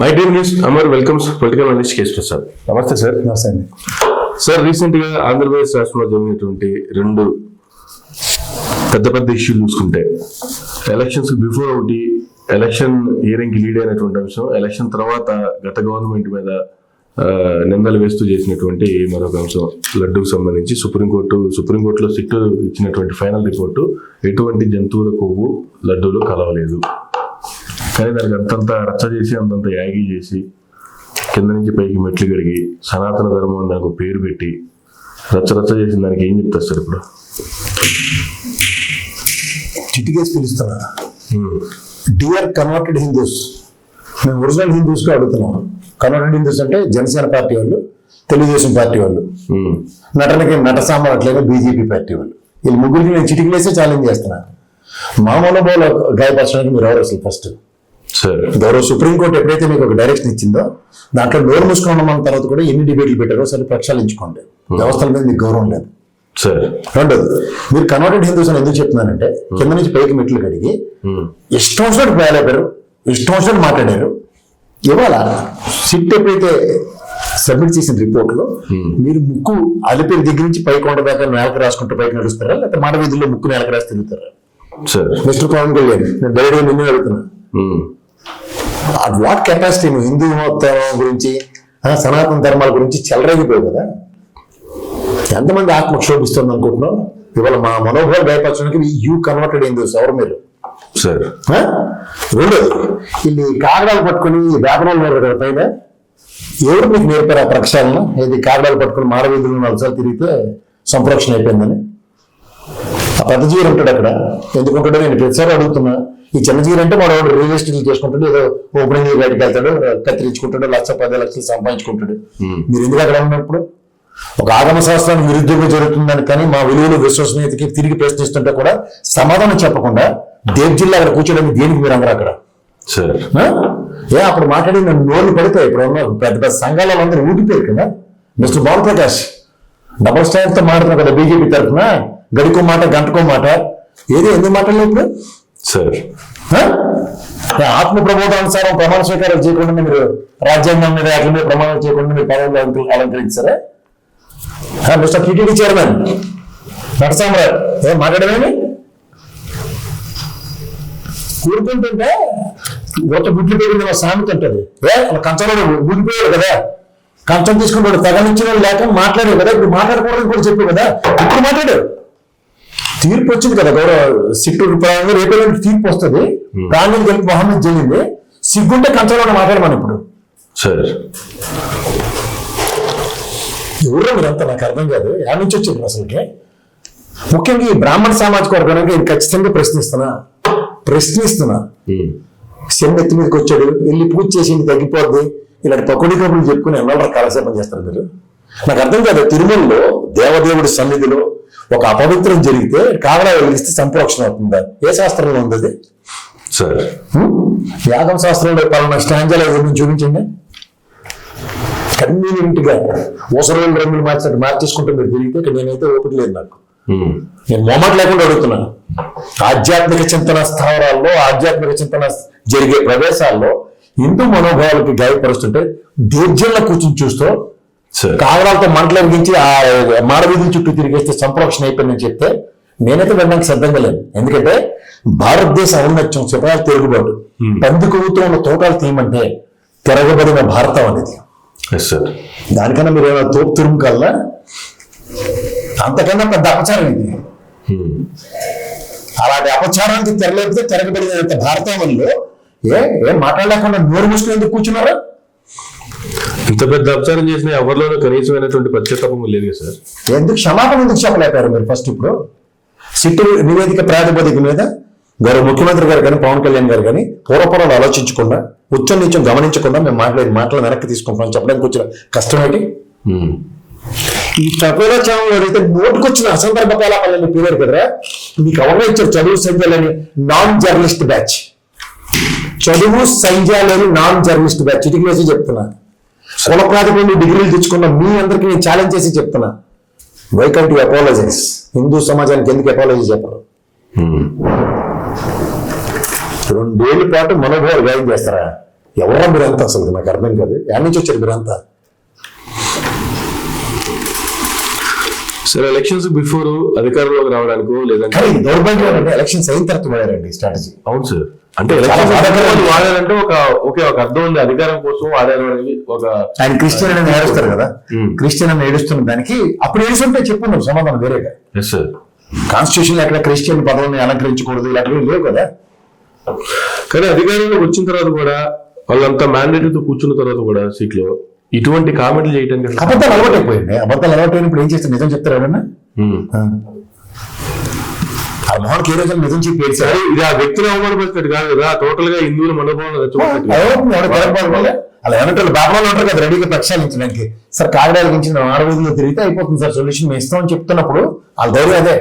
My team news Amar welcomes political analyst case Prasad నమస్తే sir నమస్తే అండి. సార్ రీసెంట్గా ఆంధ్రప్రదేశ్ రాష్ట్రంలో జరిగినటువంటి రెండు పెద్ద పెద్ద ఇష్యూలు చూసుకుంటే ఎలక్షన్స్ బిఫోర్ ఒకటి ఎలక్షన్కి లీడ్ అయినటువంటి అంశం ఎలక్షన్ తర్వాత గత గవర్నమెంట్ మీద నిందలు వేస్తూ చేసినటువంటి మరొక అంశం లడ్డూకు సంబంధించి సుప్రీంకోర్టు సుప్రీంకోర్టులో సిట్ ఇచ్చినటువంటి ఫైనల్ రిపోర్టు ఎటువంటి జంతువుల కొవ్వు లడ్డూలో కలవలేదు. కానీ దానికి అంతంత రచ్చ చేసి అంతంత యాగి చేసి కింద నుంచి పైకి మెట్లు కడిగి సనాతన ధర్మం అని దానికి పేరు పెట్టి రచ్చ రచ్చ చేసిన దానికి ఏం చెప్తారు సార్ ఇప్పుడు? చిటికేసి పిలుస్తున్నా. డియర్ కన్వర్టెడ్ హిందూస్ మేము ఒరిజినల్ హిందూస్గా అడుగుతున్నాం. కన్వర్టెడ్ హిందూస్ అంటే జనసేన పార్టీ వాళ్ళు తెలుగుదేశం పార్టీ వాళ్ళు. నటనకి నట సామర్థ్యంగా బీజేపీ పార్టీ వాళ్ళు. వీళ్ళు ముగ్గురికి నేను చిటికలేసే ఛాలెంజ్ చేస్తున్నా. మా మనోభావాలు గాయపరచడానికి మీరు ఎవరు అసలు ఫస్ట్ గౌరవ సుప్రీంకోర్టు ఎప్పుడైతే మీకు ఒక డైరెక్షన్ ఇచ్చిందో దాంట్లో నోరు మూసుకున్న మన తర్వాత కూడా ఎన్ని డిబేట్లు పెట్టారో సరే ప్రక్షాళించుకోండి. వ్యవస్థల మీద మీకు గౌరవం లేదు. సార్ రెండోది మీరు కన్వర్టెడ్ హిందూస్ అని ఎందుకు చెప్తున్నానంటే కింద నుంచి పైకి మెట్లు కడిగి ఉమ్, ఇష్టం వచ్చినట్టు ప్రయాణారు ఇష్టం వచ్చినట్టు మాట్లాడారు. ఇవాళ సిట్ ఎప్పుడైతే సబ్మిట్ చేసిన రిపోర్ట్లో మీరు ముక్కు అలిపేరు దగ్గర నుంచి పైకి ఉండదాకా నేలకు రాసుకుంటూ పైకి నడుస్తారా లేకపోతే మాట వీధుల్లో ముక్కు నేలకు రాసి తిరుగుతారా? సార్ మిస్టర్ పవన్ కళ్యాణ్ నేను డైరెక్ట్గా నిన్నే అడుగుతున్నా ఉమ్, వాట్ కెపాసిటీ నువ్వు హిందూ ధర్మం గురించి సనాతన ధర్మాల గురించి చెలరేగిపోయావు కదా? ఎంతమంది ఆత్మ క్షోభిస్తుంది అనుకుంటున్నావు? ఇవాళ మా మనోభావాలు భయపరచడానికి యూ కన్వర్టెడ్ హిందూస్ ఎవరు మీరు? సార్? రెండోది వీళ్ళు కాగడాలు పట్టుకుని వ్యాపారాలు కదా పైన? ఎవరు మీకు నేర్పారు ఆ ప్రక్షాళన? ఏది కాగడాలు పట్టుకుని మానవీధులు నలుసార్లు తిరిగితే సంప్రోక్షణ అయిపోయిందని? ఆ పెద్ద జీవులు ఉంటాడు అక్కడ. ఎందుకుంటాడో నేను ప్రతిసారి అడుగుతున్నా. ఈ చిన్న జీవులు అంటే మన వాడు రియల్ ఎస్టేట్ చేసుకుంటాడు ఏదో ఓపెనింగ్ బయటకు వెళ్తాడు కత్తిరించుకుంటాడు లక్ష పది లక్షలు సంపాదించుకుంటాడు. మీరు ఎందుకు అక్కడ ఉన్నప్పుడు? ఒక ఆగమ శాస్త్రానికి విరుద్ధంగా జరుగుతుందని కానీ మా విలువలు విశ్వసనీయతకి తిరిగి ప్రశ్నిస్తుంటే కూడా సమాధానం చెప్పకుండా దేవ్ జిల్లా అక్కడ కూర్చోడానికి దేనికి మీరు అందరూ అక్కడ? ఏ అప్పుడు మాట్లాడి నన్ను నోళ్ళు పడిపోయి ఇప్పుడు ఉన్న పెద్ద పెద్ద సంఘాలలో అందరూ ఊడిపోయారు కదా. మిస్టర్ బాల్ ప్రకాష్ డబల్ స్టాండ్తో మాట్లాడుతున్నారు కదా బీజేపీ తరఫున గడికో మాట గంటకో మాట. ఏది ఎందుకు మాట్లాడలేదు ఇప్పుడు? సార్ ఆ? ఆత్మ ప్రబోధానుసారం ప్రమాణ స్వీకారం చేయకుండా మీరు రాజ్యాంగం మీద వాటి మీద ప్రమాణం చేయకుండా మీరు పదవులు అలంక- అలంకరించారా? Mister TTD chairman. నటసామరావు ఏం మాట్లాడమేమి? కూరుకుంటుంటే గొప్ప గుడ్లు పెరిగింది మా సామెత ఉంటుంది. ఏ కంచంలో ఊడిపోయాడు కదా. కంచం తీసుకుంటాడు తగలించిన లేక మాట్లాడాడు కదా. ఇప్పుడు మాట్లాడకూడదని కూడా చెప్పాడు కదా. ఇప్పుడు మాట్లాడాడు తీర్పు వచ్చింది కదా గౌరవ సిట్టు ప్రాయంగా రేపు తీర్పు వస్తుంది. ప్రాణం కలిపి మొహమ్మద్ జరిగింది. సిగ్గుంటే కంచంలో మాట్లాడమని ఇప్పుడు. సార్. ఎవరో మీరంతా నాకు అర్థం కాదు. యా నుంచి వచ్చింది అసలుకి? ముఖ్యంగా ఈ బ్రాహ్మణ సామాజిక వర్గానికి నేను ఖచ్చితంగా ప్రశ్నిస్తున్నా. ప్రశ్నిస్తున్నా. శని ఎత్తి మీదకి వచ్చాడు. వెళ్ళి పూజ చేసి ఇంటికి తగ్గిపోద్ది. ఇలాంటి పకోడీ కబుర్లు చెప్పుకుని ఎన్నో కాలక్షేపం చేస్తారు మీరు? నాకు అర్థం కాదు. తిరుమలలో దేవదేవుడి సన్నిధిలో ఒక అపవిత్రం జరిగితే కాగడా వెలిగిస్తే సంప్రోక్షణ అవుతుందా? ఏ శాస్త్రంలో ఉంది అది? సార్? యాగం శాస్త్రంలో పలానా స్టాంజాలు చూపించండి. కన్వీనియంట్గా ఊసరవేలు రంగులు మార్చినట్టు మార్చేసుకుంటే మీరు తిరిగితే ఇక్కడ నేనైతే ఓపిక లేదు నాకు. నేను మొమ్మట్ లేకుండా అడుగుతున్నాను ఆధ్యాత్మిక చింతన స్థావరాల్లో ఆధ్యాత్మిక చింతన జరిగే ప్రదేశాల్లో హిందూ మనోభావాలకి గాయపరుస్తుంటే దీర్ఘంలో కూర్చుని చూస్తూ కాగడాలతో మంటలు వెలిగించి ఆ మాడవీధుల చుట్టూ తిరిగేస్తే సంప్రోక్షణ అయిపోయిందని చెప్తే నేనైతే వినడానికి సిద్ధంగా లేను. ఎందుకంటే భారతదేశ ఔన్నత్యం సిపాయిల తిరుగుబాటు పంది కొవ్వుతో ఉన్న తోటాలు తీయమంటే తిరగబడిన భారతం అనేది. దానికన్నా మీరు ఏమైనా తోపు తురుము కల్లా అంతకన్నా పెద్ద అపచారం ఇది. అలాంటి అపచారానికి తెరలేపితే తిరగబడినంత భారతావనిలో ఏ ఏం మాట్లాడలేకుండా నోరు మూసుకుని ఎందుకు కూర్చున్నారా? ఇంత పెద్ద అపచారం చేసిన ఎవరిలోనూ కనీసమైనటువంటి పశ్చాత్తాపం లేదు కదా సార్? ఎందుకు క్షమాపణ ఎందుకు చెప్పలేపారు మీరు ఫస్ట్ ఇప్పుడు? సిట్టు నివేదిక ప్రాతిపదిక మీద గౌరవ ముఖ్యమంత్రి గారు కానీ పవన్ కళ్యాణ్ గారు కానీ పూర్వపరాలు ఆలోచించకుండా ఉచ్చం నీచం గమనించకుండా మేము మాట్లాడి మాటలు వెనక్కి తీసుకుంటాం చెప్పడానికి వచ్చిన కష్టం ఏంటి? ఈ ఛానల్ అయితే నోటుకొచ్చిన అసందర్భ కలాపాలని పేరు కదరా? మీకు ఎవరో ఇచ్చారు చదువు సంధ్యాలని నాన్ జర్నలిస్ట్ బ్యాచ్ చదువు సంధ్యాలని నాన్ జర్నలిస్ట్ బ్యాచ్ ఇటుకి వేసి చెప్తున్నా. కుల ప్రాతిపదికన డిగ్రీలు తెచ్చుకున్న మీ అందరికీ నేను ఛాలెంజ్ చేసి చెప్తున్నా. Why come to apologise Hindu సమాజానికి ఎందుకు అపాలజీ చెప్పరు? రెండేళ్ళ పాటు మనోభావాలు గాయం చేస్తారా? ఎవరా మీరంతా అసలు? నాకు అర్థం కాదు. ఎక్కడి నుంచి వచ్చారు మీరంతా? సరే ఎలక్షన్స్ బిఫోర్ అధికారంలోకి రావడానికో లేదంటే దౌర్భాగ్యం ఎలక్షన్స్ అయిన తర్వాత వాడారండి స్ట్రాటజీ అవును సార్. అంటే వాడారంటే ఒక ఒకే ఒక అర్థం ఉంది. అధికారం కోసం వాడారు అనేది ఒక ఆయన క్రిస్టియన్ అని ఏడుస్తారు కదా. క్రిస్టియన్ అని ఏడుస్తున్న దానికి అప్పుడు ఏడుస్తుంటే చెప్పు సమాధానం వేరేగా. ఎస్ సార్ కాన్స్టిట్యూషన్ ఎక్కడ క్రిస్టియన్ పదవుల్ని అలంకరించకూడదు ఇలాంటివి లేవు కదా. కానీ అధికారంలోకి వచ్చిన తర్వాత కూడా వాళ్ళంతా మ్యాండేటరీతో కూర్చున్న తర్వాత కూడా సీట్లో ఇటువంటి కామెంట్లు చేయడానికి అబద్ధాలు అలవాటైపోయింది. అబద్ధాలు అలవాటైనప్పుడు ఏం చేస్తారు? నిజం చెప్తారు ఎవరన్నా? మోహన్కి ఏ రోజు నిజం చెప్పి ఏడ్చారు ఇది ఆ వ్యక్తిని అవమానపరిచినట్టు కాదు కదా టోటల్గా హిందువుల మనోభావాలు రెచ్చగొట్టినట్టు అలా ఏమంటే బాబులో ఉంటారు కదా రెడీగా ప్రక్షాళించడానికి. సార్ కాగడాలు ఆరు రోజుల్లో తిరిగితే అయిపోతుంది సార్ సొల్యూషన్ మేము ఇస్తామని చెప్తున్నప్పుడు వాళ్ళ ధైర్యం అదే.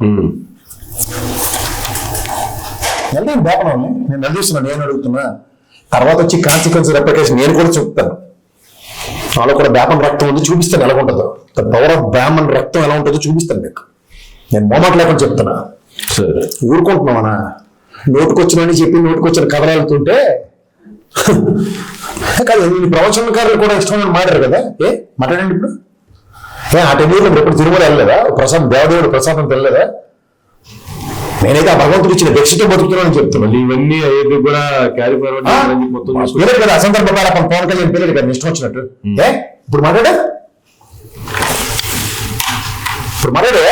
ఉమ్. బాపనండి నేను నిలదీస్తున్నాను నేను అడుగుతున్నా తర్వాత వచ్చి కాన్సిక్వెన్స్ రెప్లికేషన్ నేను కూడా చెప్తాను. వాళ్ళలో కూడా బ్యాపన్ రక్తం ఉంది చూపిస్తాను ఎలా ఉంటుందో. ద పవర్ ఆఫ్ బ్యామన్ రక్తం ఎలా ఉంటుందో చూపిస్తాను మీకు. నేను మొమాట లేకుండా చెప్తున్నా. ఊరుకుంటున్నామనా నోటుకొచ్చినని చెప్పి నోటుకొచ్చిన కథలు వెళ్తుంటే కాదు ప్రవచనకారులు కూడా ఇష్టమైన మాట్లాడారు కదా? ఏ? మాట్లాడండి ఇప్పుడు. ఏ ఆ టెన్యూర్లో మీరు ఎప్పుడు తిరుమల వెళ్ళలేదా? ప్రసాదం దేవదేవుడు ప్రసాదం తినలేదా? నేనైతే ఆ భగవంతుడు ఇచ్చిన భిక్షతో బతుకుతున్నానని చెప్తున్నాను. ఇవన్నీ అయ్యేది కూడా క్యారీ ఫార్వర్డ్ చేయాలని మొత్తం కదా అసందర్భ బాలపం పవన్ కళ్యాణ్ పేరు కదా ఇష్టం వచ్చినట్టు. ఏ? ఇప్పుడు మాట్లాడా. ఇప్పుడు మాట్లాడే.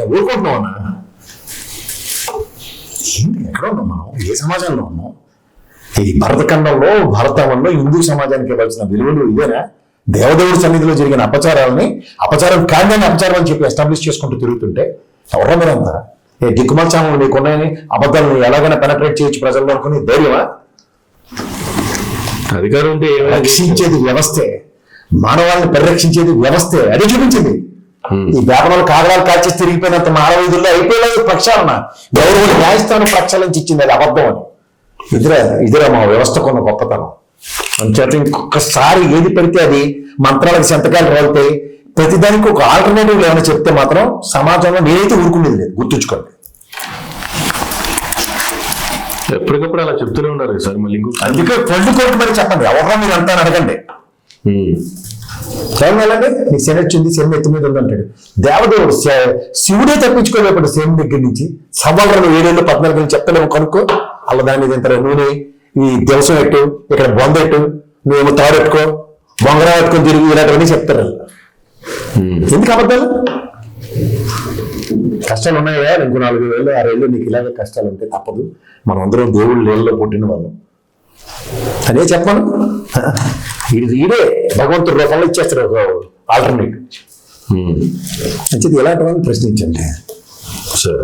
ఏ ఊరుకుంటున్నావన్నా ఏంటి ఎక్కడ ఉన్నాం మనం? ఏ సమాజంలో ఉన్నాం ఈ భరతఖండంలో భారతంలో హిందూ సమాజానికి ఇవ్వాల్సిన విలువలు ఇదేనా దేవదేవుడి సన్నిధిలో జరిగిన అపచారాలని అపచారం కాదని అపచారం అని చెప్పి ఎస్టాబ్లిష్ చేసుకుంటూ తిరుగుతుంటే ఎవరో మీరంతా ఏ దిక్కుమాచాము నీకున్నాయని అబద్ధాలను ఎలాగైనా పెనట్రేట్ చేయొచ్చు ప్రజల్లో అనుకుని ధైర్యమా? అధికారం. రక్షించేది వ్యవస్థే. మానవాళ్ళని పరిరక్షించేది వ్యవస్థే. అది చూపించింది. ఈ వ్యాపారాలు కాగడాలు కాల్చేసి తిరిగిపోయినంత మానవీధుల్లో అయిపోయేది ప్రక్షాళన. గౌరవ న్యాయస్థానం ప్రక్షాళించి ఇచ్చింది అది అబద్ధం అని ఇదిరా ఇదిరా మా వ్యవస్థకున్న గొప్పతనం. అంచేత ఇంకొకసారి ఏది పెడితే అది మంత్రాలకు సంతకాలు రాలుతాయి ప్రతిదానికి ఒక ఆల్టర్నేటివ్ ఏమైనా చెప్తే మాత్రం సమాజంలో నేనైతే ఊరుకునేది లేదు. గుర్తుంచుకోండి. ఎప్పటికప్పుడు అలా చెప్తూనే ఉన్నారు కదా సార్ మళ్ళీ. అందుకే కొట్టు మరి చెప్పండి. ఎవరో మీరు అంతా అడగండి. కేవలం వెళ్ళండి నీ శని వచ్చింది శని ఎత్తు మీద ఉందంటాడు దేవదేవుడు శివుడే తప్పించుకోలేపాడు శని దగ్గర నుంచి సవాళ్ళను ఏడేళ్ళు పద్నాలుగు నుంచి చెప్తానేమో కనుక్కో. అల్ల దాని మీద ఎంత నూనె ఈ దివసం ఎట్టు ఇక్కడ బొంద ఎట్టు నువ్వేమో తాడెట్టుకో బొంగరం పెట్టుకొని తిరిగి ఇలాంటివన్నీ చెప్తారు. ఎందుకు అబద్ధాలు? కష్టాలు ఉన్నాయా? ఇంకో నాలుగు వేలు ఆరు వేలు నీకు ఇలాగే కష్టాలు ఉంటే తప్పదు. మనం అందరం దేవుళ్ళు నీళ్ళలో పుట్టిన వాళ్ళం. అదే చెప్పను. ఇది. ఈడే భగవంతుడి రూపంలో ఇచ్చేస్తారు ఒక ఆల్టర్నేట్ ఉమ్. మంచిది. ఎలాంటి వాళ్ళని ప్రశ్నించండి. సార్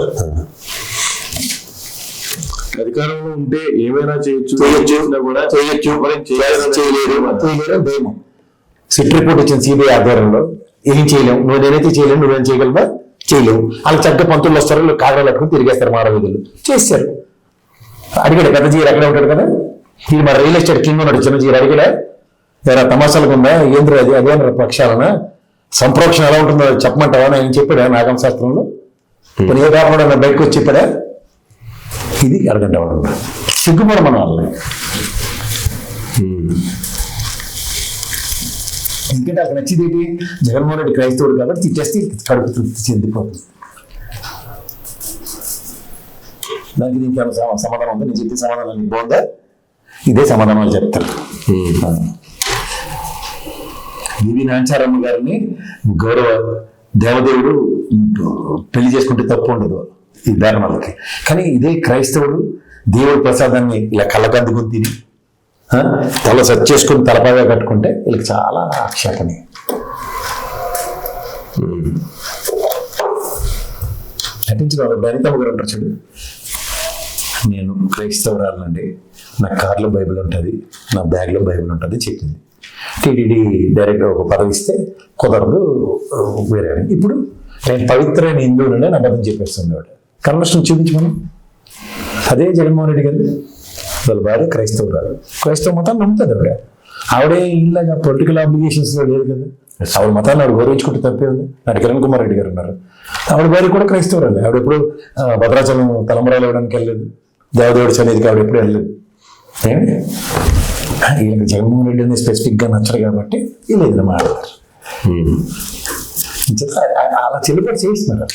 అధికారంలో ఉంటే ఏమైనా చేయొచ్చు. చేయొచ్చు. చేసినా కూడా చేయొచ్చు. మరి చేయాలని చేయలేరు. భయము. సిట్ రిపోర్ట్ వచ్చింది సిబిఐ ఆధ్వర్యంలో. ఏం చేయలేము నువ్వు నేనైతే చేయలేము నువ్వేం చేయగలవా? చేయలేవు. వాళ్ళకి చక్కగా పంతులు వస్తారు. వీళ్ళు కాగడాలు పట్టుకుని తిరిగేస్తారు మానవ వీధులు చేశారు అడిగాడు పెద్ద జీరు అక్కడే ఉంటాడు కదా? ఇది మరి రియల్ ఎస్టేట్ కింగ్ ఉన్నాడు. చిన్న జీరు అడిగాడా ఏరా తమాషాలకు ఉందా? ఏంద్ర అది అదేంద్ర ప్రక్షాళన సంప్రోక్షణ ఎలా ఉంటుందో చెప్పమంటావా? నేను చెప్పాడా నాగం శాస్త్రంలో? కొన్ని ఏ కాకుండా బయటకు వచ్చి చెప్పాడా? ఇది అడగండి వాడు సిగ్గుపడ మన వాళ్ళని. ఎందుకంటే అక్కడ నచ్చింది ఏంటి? జగన్మోహన్ రెడ్డి క్రైస్తవుడు కాబట్టి తిట్టేస్తే కడుపు తృప్తి చెందిపోతుంది. దానికి దీనికి సమాధానం ఉందా? నేను చెప్పిన సమాధానం బాగుందా? ఇదే సమాధానాలు చెప్తారు. వివి నాంచారమ్మ గారిని గౌరవ దేవదేవుడు పెళ్ళి చేసుకుంటే తప్పు ఉండదు ఈ ధర్మాలకి కానీ ఇదే క్రైస్తవుడు దేవుడి ప్రసాదాన్ని ఇలా కళ్ళకందుకుని తిని తల సెట్ చేసుకుని తలపాగా కట్టుకుంటే వీళ్ళకి చాలా ఆక్షేపణి. నటించిన వాళ్ళు అనితమ్మ గారు ఉంటారు చూడు. నేను క్రైస్తవురాలండి నా కార్లో బైబిల్ ఉంటుంది నా బ్యాగ్లో బైబిల్ ఉంటుంది చెప్పింది. టీటీడీ డైరెక్టర్ ఒక పదవి ఇస్తే కుదరదు వేరే ఇప్పుడు నేను పవిత్రమైన హిందువులనే నా అబద్ధం చెప్పేస్తుంది ఆవిడ కన్వర్షన్ చూపించమని. అదే జగన్మోహన్ రెడ్డి గారు వాళ్ళ భార్య క్రైస్తవురాలు క్రైస్తవ మతాన్ని నమ్ముతుంది ఆవిడ ఆవిడే ఇలాగా పొలిటికల్ ఆబ్లిగేషన్స్ లేదు కదా. ఆవిడ మతాన్ని ఆవిడ గౌరవించుకుంటే తప్పే ఉంది. నాటి కిరణ్ కుమార్ రెడ్డి గారు ఉన్నారు. ఆవిడ భార్య కూడా క్రైస్తవురాలే ఆవిడ ఎప్పుడు భద్రాచలం తలంబరాలు ఇవ్వడానికి వెళ్ళలేదు. దేవదేవుడు సన్నిధి ఆవిడ ఎప్పుడు వెళ్ళలేదు. ఏమి? వీళ్ళకి జగన్మోహన్ రెడ్డి అనేది స్పెసిఫిక్గా నచ్చడు కాబట్టి వీళ్ళు ఆ- ఆ- అలా చెల్లుబాటు చేస్తున్నారు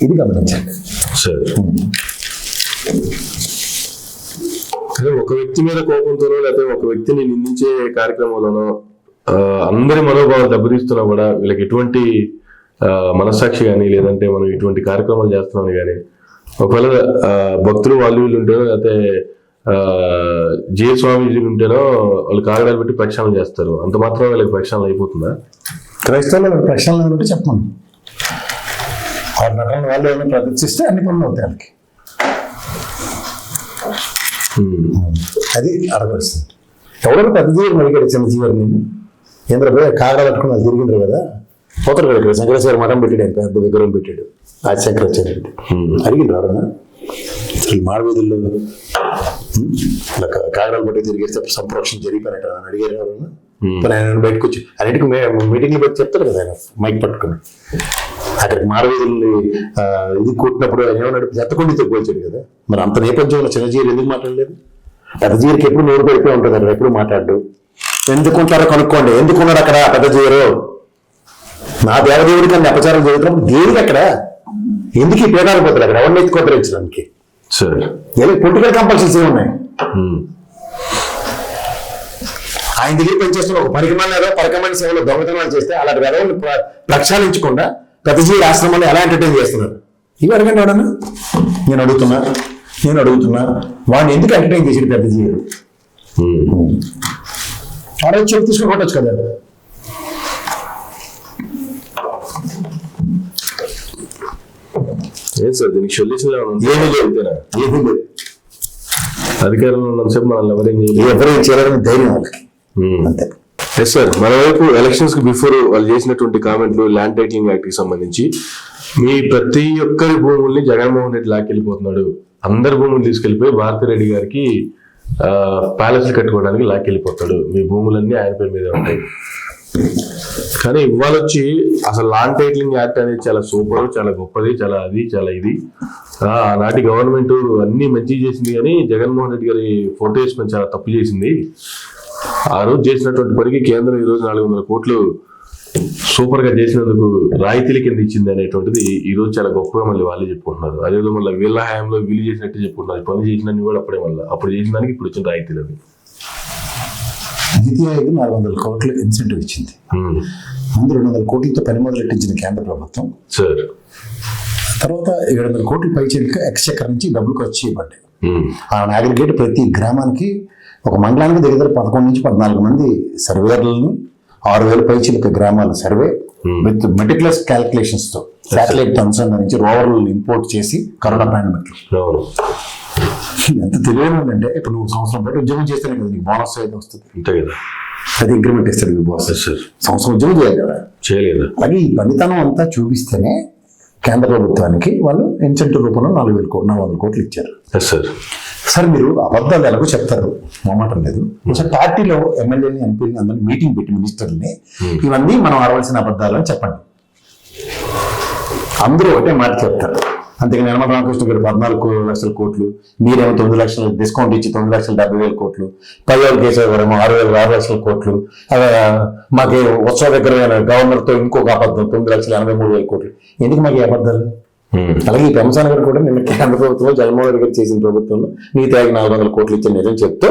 ఇది గమనించండి. సరే. ఒక వ్యక్తి మీద కోపంతోనో లేకపోతే ఒక వ్యక్తిని నిందించే కార్యక్రమంలోనో అందరి మనోభావాలు దెబ్బతీస్తున్నా కూడా వీళ్ళకి ఎటువంటి మనస్సాక్షి కానీ లేదంటే మనం ఇటువంటి కార్యక్రమాలు చేస్తున్నామని కానీ ఒకవేళ భక్తులు వాళ్ళు వీళ్ళు ఉంటేనో లేకపోతే జే స్వామీజీలు ఉంటేనో వాళ్ళు కాగడాలు పెట్టి ప్రక్షాళన చేస్తారు. అంత మాత్రం వీళ్ళకి ప్రక్షాళన అయిపోతుందా? క్రైస్తవులు ప్రశ్నలు ఏమంటే వారి నటన వాళ్ళు ఏమైనా ప్రదర్శిస్తే అన్ని పనులు అవుతాయి వాళ్ళకి. అది అడగవలసింది ఎవరైనా పెద్ద జీవనం అడిగాడు చిన్న జీవనం నేను. ఏంద్ర పోయి కాగడ పట్టుకుని అది తిరిగిండ్రు కదా. పోతారు కదా ఇక్కడ. శంకరాచార్య మఠం పెట్టాడు ఆయన పెద్ద విగ్రహం పెట్టాడు. ఆ శంకరాచార్య. అడిగిండ్రు ఎవరన్నా అసలు మాడవీధుల్లో ఇలా కాగడాలు పట్టి తిరిగేస్తే సంప్రోక్షణ జరిగిపోయినట్టు అని అడిగారు. ఇప్పుడు ఆయన బయటకు వచ్చి అన్నిటికీ మీటింగ్లు పెట్టి చెప్తారు కదా ఆయన మైక్ పట్టుకుని. అక్కడికి మారవీధుల్ని ఆ, ఇది కొట్టినప్పుడు ఆయన ఏమన్నాడు? ఎత్తకొండితో పోల్చాడు కదా. మరి అంత నేపథ్యంలో చిన్నజీవి ఎందుకు మాట్లాడలేదు? పెద్దజీవికి ఎప్పుడు నోరు పడిపోయి ఉంటుంది అక్కడ ఎప్పుడు మాట్లాడు? ఎందుకుంటారో కనుక్కోండి. ఎందుకున్నాడు అక్కడ పెద్దజీవరు నా దేవదేవుడికి అన్ని అపచారం జరుగుతున్నప్పుడు దేవుడు అక్కడ? ఎందుకు ఈ పేదాలు పోతారు అక్కడ ఎవరిని ఎత్తుకోదరించడానికి పొలిటికల్ కంపల్సరీస్ ఉన్నాయి? ఉమ్. ఆయన దగ్గర పనిచేస్తున్న ఒక పరికమాల ఏదో పరికమైన సేవలో దొంగతనాలు చేస్తే అలాంటి వెధవులు ప్ర- ప్రక్షాళించకుండా పెద్దజీవి ఆశ్రమాన్ని ఎలా ఎంటర్టైన్ చేస్తున్నారు? ఇవి అడగండి వాడన్నా నేను అడుగుతున్నా నేను అడుగుతున్నా. వాడిని ఎందుకు ఎంటర్టైన్ చేసాడు పెద్దజీవి ఉమ్. ఆడో చెప్పు తీసుకుని కొట్టచ్చు కదా. ఏం సార్ దీనికి సొల్యూషన్ ఏమీ లేదు. ఏమీ లేదు. అధికారంలో ఉన్నంతసేపు మనల్ని ఎవరేం చేయలేదు. ఎవరు చేయాలని ధైర్యం వాళ్ళకి. అంతే. ఎస్ సార్ మరోవైపు ఎలక్షన్స్కి బిఫోర్ వాళ్ళు చేసినటువంటి కామెంట్లు ల్యాండ్ టైటిలింగ్ యాక్ట్కి సంబంధించి మీ ప్రతి ఒక్కరి భూముల్ని జగన్మోహన్ రెడ్డి లాక్కెళ్ళిపోతున్నాడు. అందరి భూములు తీసుకెళ్ళిపోయి భారతిరెడ్డి గారికి ప్యాలెస్లు కట్టుకోవడానికి లాక్కెళ్ళిపోతాడు. మీ భూములన్నీ ఆయన పేరు మీద ఉంటాయి. కానీ ఇవాళ వచ్చి అసలు లాంగ్ టైటిలింగ్ యాక్ట్ అనేది చాలా సూపర్ చాలా గొప్పది చాలా అది చాలా ఇది. ఆనాటి గవర్నమెంట్ అన్ని మంచి చేసింది కానీ జగన్మోహన్ రెడ్డి గారి ఫోటో వేసుకొని చాలా తప్పు చేసింది. ఆ రోజు చేసినటువంటి పనికి కేంద్రం ఈరోజు నాలుగు వందల కోట్లు సూపర్గా చేసినందుకు రాయితీల కింద ఇచ్చింది అనేటువంటిది ఈ రోజు చాలా గొప్పగా మళ్ళీ వాళ్ళే చెప్పుకుంటున్నారు. అదేవిధంగా మళ్ళీ వీళ్ళ హయాంలో వీళ్ళు చేసినట్టు చెప్పుకుంటున్నారు. పని పనులు చేసినన్ని కూడా అప్పుడే మళ్ళీ అప్పుడు చేసిన దానికి ఇప్పుడు వచ్చిన రాయితీలు అవి. ఆయోగ్ నాలుగు వందల కోట్లు ఇన్సెంటివ్ ఇచ్చింది. ముందు రెండు వందల కోట్లతో పని మొదలెట్టించిన కేంద్ర ప్రభుత్వం. సార్. తర్వాత ఏడు వందల కోట్ల పైచీలక ఎక్స్చక్కర్ నుంచి డబ్బులు ఖర్చు చేయబడ్డాయి. ఆ అగ్రిగేట్ ప్రతి గ్రామానికి ఒక మండలానికి దగ్గర పదకొండు నుంచి పద్నాలుగు మంది సర్వేర్లని ఆరు వేల పైచీలక గ్రామాల సర్వే విత్ మెటిక్యులస్ క్యాల్కులేషన్స్తో శాటిలైట్ అనుసంధానించి రోవర్లు ఇంపోర్ట్ చేసి కరోనా పాండమిక్ ఎంత తెలియని అంటే ఇప్పుడు నువ్వు సంవత్సరం పాటు ఉద్యోగం చేస్తేనే కదా నీకు బోనస్ అయితే వస్తుంది. అంతే కదా. అది ఇంక్రిమెంట్ ఇస్తాడు మీ బాస్ సార్ సంవత్సరం ఉద్యోగం చేయాలి కదా. చేయలేదా. అలాగే ఈ పనితనం అంతా చూపిస్తేనే కేంద్ర ప్రభుత్వానికి వాళ్ళు ఇన్సెంటివ్ రూపంలో నాలుగు వేల కోట్లు నాలుగు వందల కోట్లు ఇచ్చారు. సార్ సార్ మీరు అబద్ధాలు ఎలాగో చెప్తారు. మొమాటం లేదు సార్ పార్టీలో ఎమ్మెల్యేని ఎంపీని అందరినీ మీటింగ్ పెట్టి మినిస్టర్ని ఇవన్నీ మనం ఆడవలసిన అబద్ధాలు అని చెప్పండి. అందరూ ఒకటే మాట చెప్తారు. అంతేగాని యనమల రామకృష్ణ గారు పద్నాలుగు లక్షల కోట్లు మీరేమో తొమ్మిది లక్షల డిస్కౌంట్ ఇచ్చి తొమ్మిది లక్షల డెబ్బై వేల కోట్లు పదివేల కేశవ్ గారేమో ఆరు వేల ఆరు లక్షల కోట్లు మాకు ఉత్సవ దగ్గర గవర్నర్తో ఇంకొక అబద్ధం తొమ్మిది లక్షల ఎనభై మూడు వేల కోట్లు ఎందుకు మాకు ఈ అబద్ధాలు. అలాగే ఈ పెంసాన్ గారు కూడా నిన్న కేంద్ర ప్రభుత్వంలో జగన్మోహన్ రెడ్డి గారు చేసిన ప్రభుత్వంలో నీతి ఆయోగ్ నాలుగు వందల కోట్లు ఇచ్చిన నిజం చెప్తూ.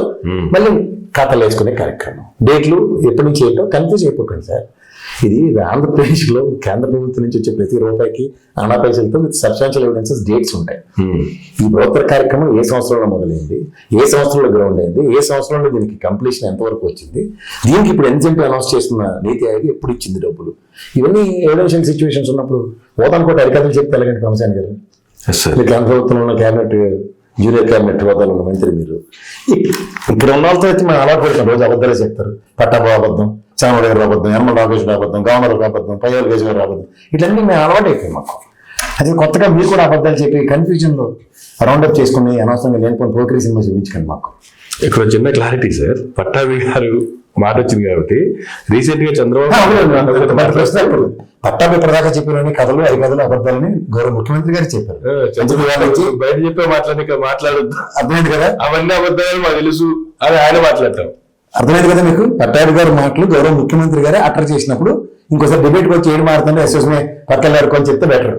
మళ్ళీ ఖాతాలు వేసుకునే కార్యక్రమం డేట్లు ఎప్పటి నుంచి ఏంటో కన్ఫ్యూజ్ అయిపోకండి సార్ ఇది ఆంధ్రప్రదేశ్లో కేంద్ర ప్రభుత్వం నుంచి వచ్చే ప్రతి రూపాయికి అనా పైసలతో విత్ సబ్స్టాన్షియల్ ఎవిడెన్సెస్ డేట్స్ ఉంటాయి. ఉమ్. ఈ బ్రోకర్ కార్యక్రమం ఏ సంవత్సరంలో మొదలైంది? ఏ సంవత్సరంలో గ్రౌండ్ అయింది? ఏ సంవత్సరంలో దీనికి కంప్లీషన్ ఎంతవరకు వచ్చింది? దీనికి ఇప్పుడు ఎన్సెంటివ్ అనౌన్స్ చేస్తున్న నీతి ఆయోగ్ ఎప్పుడు ఇచ్చింది డబ్బులు? ఇవన్నీ ఎవిడెన్షియల్ సిచ్యువేషన్స్ ఉన్నప్పుడు ఓదానుకోటి అరికథలు చెప్తే ఎలాగండి కమసాని గారు? కేంద్ర ప్రభుత్వంలో ఉన్న క్యాబినెట్ జూనియర్ క్యాబినెట్ హోదాలో ఉన్న మంత్రి మీరు. ఇక్- ఇక్కడ ఉన్న వాళ్ళతో అయితే మనం అలవాటు పడుతున్నాం రోజు అబద్ధాలే చెప్తారు. పట్టాభా అబద్ధం. చామడి గారు అబద్ధం యనమల రామకృష్ణ అబద్ధం గవర్నర్ అబద్ధం పయ్యారు గేజ్ గారు అబద్ధం ఇట్లన్నీ మేము అలవాటు అయిపోయి మాకు. అదే కొత్తగా మీరు కూడా అబద్ధాలు చెప్పి కన్ఫ్యూజన్లో రౌండప్ చేసుకుని అనవసరంగా లేనిపోయిన పోకరీ సినిమా చూపించకండి మాకు. ఇక్కడ చిన్న క్లారిటీ సార్ పట్టాభి గారు మాట వచ్చింది కాబట్టి రీసెంట్గా చంద్రబాబు పట్టాభి ఇప్పటిదాకా చెప్పిన కథలు ఐదు కథలు అబద్ధాలని గౌరవ ముఖ్యమంత్రి గారు చెప్పారు. బయట చెప్పే మాట్లాడి మాట్లాడొద్దు. అర్థమైంది కదా? అవన్నీ అబద్ధాలు మాకు తెలుసు అని ఆయన మాట్లాడతాం అర్థమైంది కదా మీకు? పట్టాభి గారి మాటలు గౌరవ ముఖ్యమంత్రి గారే అటర్ చేసినప్పుడు ఇంకోసారి డిబేట్ వచ్చి ఏడు మారుతుంటే ఎస్ఎస్మే పక్కన అని చెప్తే బెటర్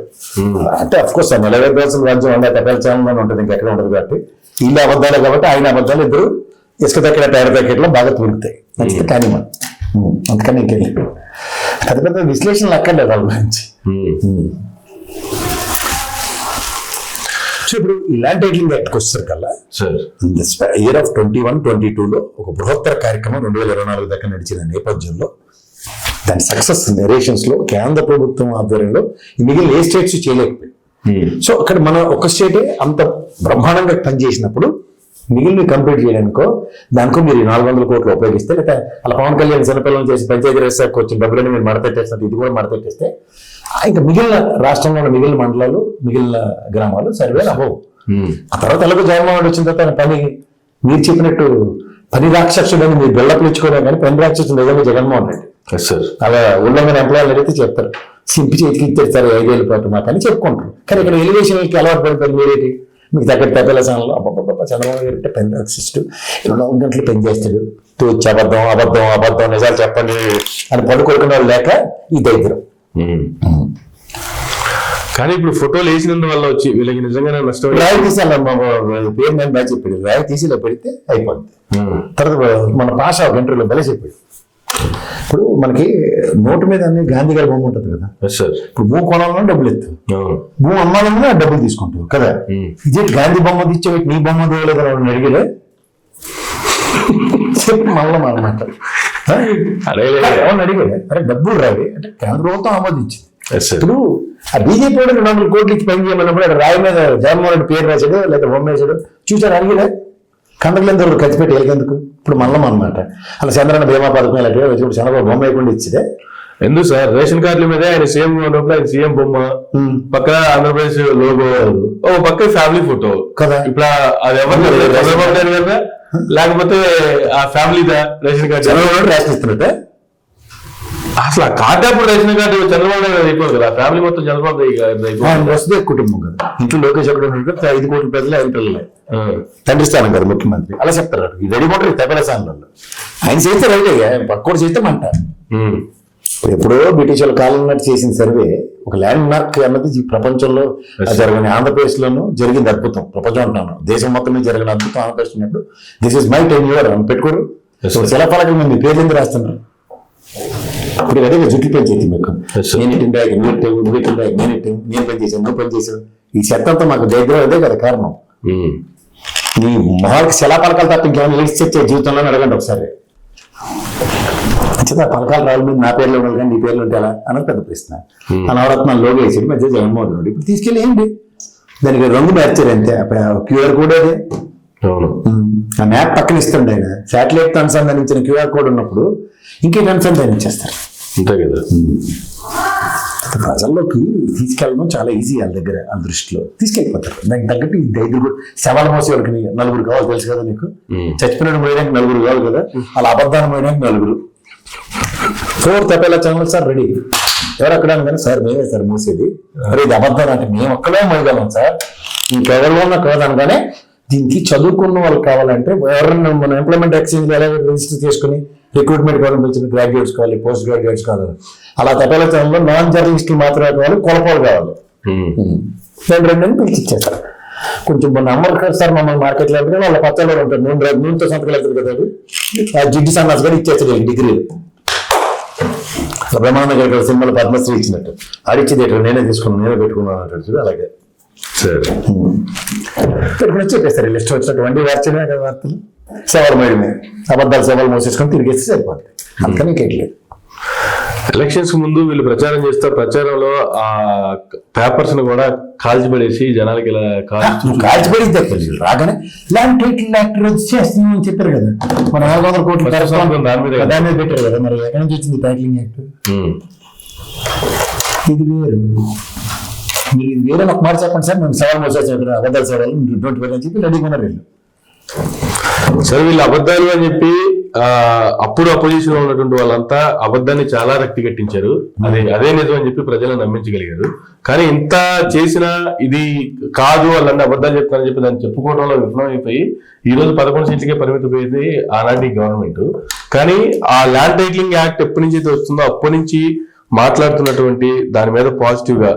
అంటే అఫ్ కోర్స్ నలభై రోజుల రాజ్యం ఉండే పెద్దల ఛానల్ ఉంటుంది ఇంకెక్కడ ఉండదు కాబట్టి. వీళ్ళు అబద్ధాలే కాబట్టి ఆయన అబద్ధాలు ఇద్దరు ఇసుక తక్కిన టైర్ ప్యాకెట్లో బాగా తూలుతాయి. మంచిది కానీ మనం. ఉమ్, అందుకని ఇంకెళ్ళి పెద్ద పెద్ద విశ్లేషణలు అక్కర్లేదు వాళ్ళ గురించి. సో ఇప్పుడు ఇలాంటి ఎయిటింగ్ యాక్ట్కి కల్లా sir year of twenty one twenty టూలో ఒక బృహత్తర కార్యక్రమం రెండు వేల ఇరవై నాలుగు దాకా నడిచిన నేపథ్యంలో దాని సక్సెస్ నెరేషన్స్లో కేంద్ర ప్రభుత్వం ఆధ్వర్యంలో మిగిలిన ఏ స్టేట్స్ చేయలేకపోయింది ఉమ్. సో అక్కడ మన ఒక స్టేటే అంత బ్రహ్మాండంగా పనిచేసినప్పుడు మిగిలిన కంప్లీట్ చేయడానికో దానికో మీరు నాలుగు వందల కోట్లు ఉపయోగిస్తే లేదా అలా పవన్ కళ్యాణ్ చిన్నపిల్లలు చేసి పంచాయతీ రాజ్ శాఖకు వచ్చిన డబ్బులని మీరు మడతెట్టేస్తారు ఇది కూడా మడతెట్టేస్తే ఇంకా మిగిలిన రాష్ట్రంలో ఉన్న మిగిలిన మండలాలు మిగిలిన గ్రామాలు సర్వే అవ్వవు ఉమ్. ఆ తర్వాత ఎలాగో జగన్మోహన్ వచ్చిన తర్వాత పని మీరు చెప్పినట్టు పని రాక్షసుడని మీరు బిల్డప్లు ఇచ్చుకోవడం కానీ పని రాక్షసుడు నిజంగా జగన్మోహన్ రెడ్డి. సార్ అలా ఉల్లంఘన ఎంప్లాయీలు అడిగితే చెప్తారు సింపి చేతికి ఇచ్చేస్తారు ఐదేళ్ళ పాటు మాకు అని చెప్పుకుంటారు. కానీ ఇక్కడ ఎలివేషన్కి అలవాటు పడిపోయింది మీరేంటి? మీకు దగ్గర తగ్గల స్థానంలో అబ్బబ్బబ్బ చంద్రబాబు గారు అంటే పెన్ రాక్షసుడు. ఇరవై నాలుగు గంటలు పెన్ చేస్తాడు. తూచి అబద్ధం అబద్ధం అబద్ధం నిజాలు చెప్పండి అని పడుకోరుకున్న వాళ్ళు లేక ఈ దరిద్రం. కానీ ఇప్పుడు ఫోటోలు వేసినందువల్ల వచ్చి వీళ్ళకి నిజంగానే నష్టం రాయి తీసి పేరు నేను బాగా చెప్పాడు. రాయి తీసి ఇలా పెడితే అయిపోద్ది. తర్వాత మన భాష ఇంటర్వ్యూలో భలే చెప్పాడు. ఇప్పుడు మనకి నోటు మీద అన్ని గాంధీ గారి బొమ్మ ఉంటుంది కదా? ఇప్పుడు భూ కొనాలన్నా డబ్బులు ఎత్తు. భూ అమ్మాలన్నా డబ్బులు తీసుకుంటావు కదా. ఇదే గాంధీ బొమ్మ తెచ్చేవి నీ బొమ్మ తేవలేదు అని అడిగిలే చెప్పి మళ్ళీ అనమాట అవును అడిగాడు? అరే డబ్బులు రావి అంటే కేంద్ర ప్రభుత్వం ఆమోదించింది. ఇప్పుడు ఆ బీజేపీ వాడు రెండు వందల కోట్లు ఇచ్చి పని చేయమన్నప్పుడు అక్కడ రాయి మీద జగన్మోహన్ రెడ్డి పేరు రాశాడు లేదా బొమ్మ వేసాడు చూసారు అడిగిలే కందకలేని దొరికి ఖర్చు పెట్టి వెళ్ళేందుకు ఇప్పుడు మల్లం అనమాట అలా చంద్రన్న బీమా పథకం ఇలాంటివి వచ్చినప్పుడు చంద్రబాబు బొమ్మ వేయకుండా ఇచ్చిదే. ఎందుకు సార్ రేషన్ కార్డుల మీద ఆయన సీఎం ఉన్నప్పుడు ఆయన సీఎం బొమ్మ. పక్కన ఆంధ్రప్రదేశ్ లోగో ఓ పక్క ఫ్యామిలీ ఫోటో కదా. ఇప్పుడు అది ఎవరు చంద్రబాబు నాయుడు గారిదా లేకపోతే ఆ ఫ్యామిలీదా రేషన్ కార్డు? చంద్రబాబు రేషన్ ఇస్తున్నట్టే అసలు ఆ కార్డు అప్పుడు రేషన్ కార్డు చంద్రబాబు నాయుడు అయిపోదు కదా. ఫ్యామిలీ మొత్తం చంద్రబాబు నాయుడు గారిది అయిపోదు. ఆయన వస్తే కుటుంబం కదా. ఇంట్లో లోకేష్ ఒకటి కదా, ఐదు కోట్ల ప్రజలు ఆయన పిల్లలే. తండ్రి స్థానం కదా ముఖ్యమంత్రి. అలా చెప్తారు రెడీ మోటార్ తెప్పల స్థానంలో ఆయన చేస్తే రైట్ అయ్యా పక్కోడు చేస్తే మంట. ఉమ్. ఇప్పుడు ఎప్పుడో బ్రిటిష్ వాళ్ళ కాలం నాటి చేసిన సర్వే ఒక ల్యాండ్ మార్క్ అన్నది ఈ ప్రపంచంలో జరిగిన ఆంధ్రప్రదేశ్ లోను జరిగింది అద్భుతం. ప్రపంచం అంటాను దేశం మొత్తం జరిగిన అద్భుతం ఆంధ్రప్రదేశ్ ఉన్నప్పుడు. This is my ten year అని పెట్టుకోరు Yes, sir. శిలా పలకల మీద మీ పేర్లు ఎందుకు రాస్తున్నారు? ఇప్పుడు అదే జుట్టు పెంచేది మీకు. నేను ఇట్టిండా నువ్వు ఇట్టావు నువ్వు ఇట్టిండా నేను ఇట్టావు నేను పని చేశాను నువ్వు పని చేశావు. ఈ చెత్త అంతా మాకు దగ్గర అదే కదా కారణం. నీ మొహాలకి శిలా పలకాలు తప్ప ఇంకేమైనా లేచి తెచ్చే జీవితంలో అడగండి ఒకసారి. ఆ పలకాలు రాళ్ళ మీద నా పేర్లు ఉండాలి కానీ నీ పేర్లు ఉంటే ఎలా? అన్నది పెద్ద ప్రశ్న. ఆ నవరత్నాలు లోగా వేసాడు మధ్య జగన్మోహన్ రెడ్డి ఇప్పుడు తీసుకెళ్ళి ఏంటి? దానికి రంగు మార్చారు అంతే. క్యూఆర్ కోడ్ అదే. ఆ మ్యాప్ పక్కన ఇస్తుండే ఆయన. శాటిలైట్ అనుసంధానించిన క్యూఆర్ కోడ్ ఉన్నప్పుడు ఇంకేం అనుసంధానించేస్తారు? అంతే కదా. ప్రజల్లోకి తీసుకెళ్ళడం చాలా ఈజీ వాళ్ళ దగ్గర వాళ్ళ దృష్టిలో. తీసుకెళ్ళిపోతారు. దానికి తగ్గట్టు ఐదుగురు శవాలు మోసే వాళ్ళకి నలుగురు కావాలి తెలుసు కదా నీకు. చచ్చిపోయిన పోయడానికి నలుగురు కావాలి కదా? అలా అబద్ధాన్ని పోయడానికి నలుగురు. ఫోర్ తప్పేలా ఛానల్ సార్ రెడీ. ఎవరు అక్కడ కానీ సార్ మేమే సార్ మూసేది. అరే ఇది అబద్ధం అంటే మేము ఒక్కడే మోయగలం సార్. ఇంకెవరిలో ఉన్నా కాదు అనగానే దీనికి చదువుకున్న వాళ్ళు కావాలంటే ఎవరైనా మన ఎంప్లాయ్మెంట్ ఎక్స్చేంజ్ ఎలా రిజిస్టర్ చేసుకుని రిక్రూట్మెంట్ కావాలని పిలిచిన గ్రాడ్యుయేట్స్ కావాలి పోస్ట్ గ్రాడ్యుయేట్స్ కావాలి. అలా తప్పేలా ఛానల్లో నాన్ జర్నలిస్టులు మాత్రమే కావాలి కొలపాలు కావాలి. ఉమ్. రెండు రెండు అని పిలిచి ఇచ్చేస్తారు కొంచెం మొన్న అమ్మలు కదా సార్ మమ్మల్ని మార్కెట్లో వెళ్తే వాళ్ళ పచ్చలో ఉంటారు నూనె రా- నూనెతో సంతకాలు వెళ్తారు కదా. ఆ జిడ్డు సన్నాస్ కూడా ఇచ్చేస్తారు డిగ్రీలు బ్రహ్మానంద గారి సినిమాలో పద్మశ్రీ ఇచ్చినట్టు. ఆడిచ్చేది ఏంటో నేనే తీసుకున్నాను నేనే పెట్టుకున్నాను అంటాడు చూడు అలాగే. సరే. ఇక్కడ చెప్పేస్తారు లిస్ట్ వచ్చినట్టు వండి వార్చనే కదా వార్తలు. సవాల్ మేడమే. అబద్ధాలు సవాల్ మోసేసుకొని తిరిగేస్తే సరిపోతుంది అంతనే కేట్లేదు ఎలక్షన్స్ ముందు వీళ్ళు ప్రచారం చేస్తే ప్రచారంలో ఆ పేపర్స్ని కూడా కాల్చిపడేసి జనాలకి ఇలా కాల్చి కాల్చిపడి దగ్గర రాగానే ల్యాండ్ టైటిల్ యాక్టర్ వచ్చి చేస్తున్నాం అని చెప్పారు కదా మన నాలుగు వందల కోట్లు దాని మీద. దాని మీద పెట్టారు కదా మరి ఎక్కడి నుంచి వచ్చింది టైటిలింగ్ యాక్ట్ ఉమ్. ఇది వేరు మీరు ఇది వేరే ఒక మాట చెప్పండి సార్ మేము సవాల్ మోసేసాం అబద్ధాలు సవాలు ట్వంటీ ఫైవ్ అని చెప్పి రెడీగా ఉన్నారు వీళ్ళు సరే వీళ్ళు అబద్ధాలు అని చెప్పి అప్పుడు అపోజిషన్లో ఉన్నటువంటి వాళ్ళంతా అబద్ధాన్ని చాలా రక్తి కట్టించారు. అదే అదే నిజం అని చెప్పి ప్రజలను నమ్మించగలిగారు. కానీ ఇంత చేసినా ఇది కాదు వాళ్ళని అబద్ధాలు చెప్తారని చెప్పి దాన్ని చెప్పుకోవడంలో విఫలమైపోయి ఈ రోజు పదకొండు సీట్లకే పోయింది ఆనాటి గవర్నమెంట్. కానీ ఆ ల్యాండ్ టైటిలింగ్ యాక్ట్ ఎప్పటి నుంచి అయితే వస్తుందో అప్పటి నుంచి మాట్లాడుతున్నటువంటి దాని మీద పాజిటివ్గా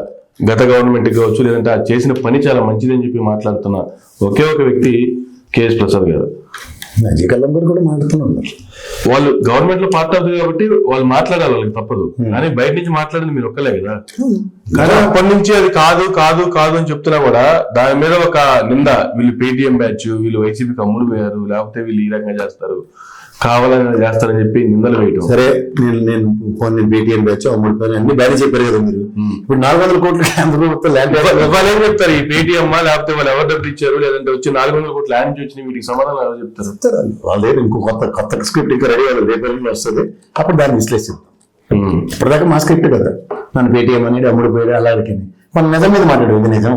గత గవర్నమెంట్ కావచ్చు లేదంటే ఆ చేసిన పని చాలా మంచిదని చెప్పి మాట్లాడుతున్న ఒకే ఒక వ్యక్తి కేఎస్ ప్రసాద్ గారు. అజయ్ కల్లం గారు కూడా మాట్లాడుతున్నారు వాళ్ళు గవర్నమెంట్లో పార్ట్ అవుతుంది కాబట్టి వాళ్ళు మాట్లాడాలి వాళ్ళకి తప్పదు. కానీ బయట నుంచి మాట్లాడింది మీరు ఒక్కలే కదా. కానీ అప్పటి నుంచి అది కాదు కాదు కాదు అని చెప్తున్నా కూడా దాని మీద ఒక నింద. వీళ్ళు పేటిఎం బ్యాచ్ వీళ్ళు వైసీపీకి అమ్ముడు పోయారు లేకపోతే వీళ్ళు ఈ రకంగా చేస్తారు. కావాలని చేస్తారని చెప్పి నిందలు వేయటం. సరే నేను నేను ఫోన్ నేను బీటీఎం బ్యాచ్ అమ్ముడు పని అన్ని బాగా చెప్పారు కదా మీరు. ఇప్పుడు నాలుగు వందల కోట్ల ల్యాండ్ వాళ్ళు ఏం చెప్తారు ఈ పేటిఎం లేకపోతే వాళ్ళు ఎవరు డబ్బులు ఇచ్చారు లేదంటే వచ్చి నాలుగు వందల కోట్ల ల్యాండ్ నుంచి వచ్చినాయి వీటికి సమాధానం ఎవరు చెప్తారు? వాళ్ళు. ఇంకో కొత్త కొత్త స్క్రిప్ట్ ఇంకా రెడీ అవ్వాలి రేపు వస్తుంది. అప్పుడు దాన్ని విశ్లేషిద్దాం. ఉమ్. ఇప్పటిదాకా మా స్క్రిప్ట్ కదా. నన్ను పేటీఎం అనేది అమ్ముడు పోయాడు అలా అడిగాను మన నిజం మీద మాట్లాడు ఇది నిజం.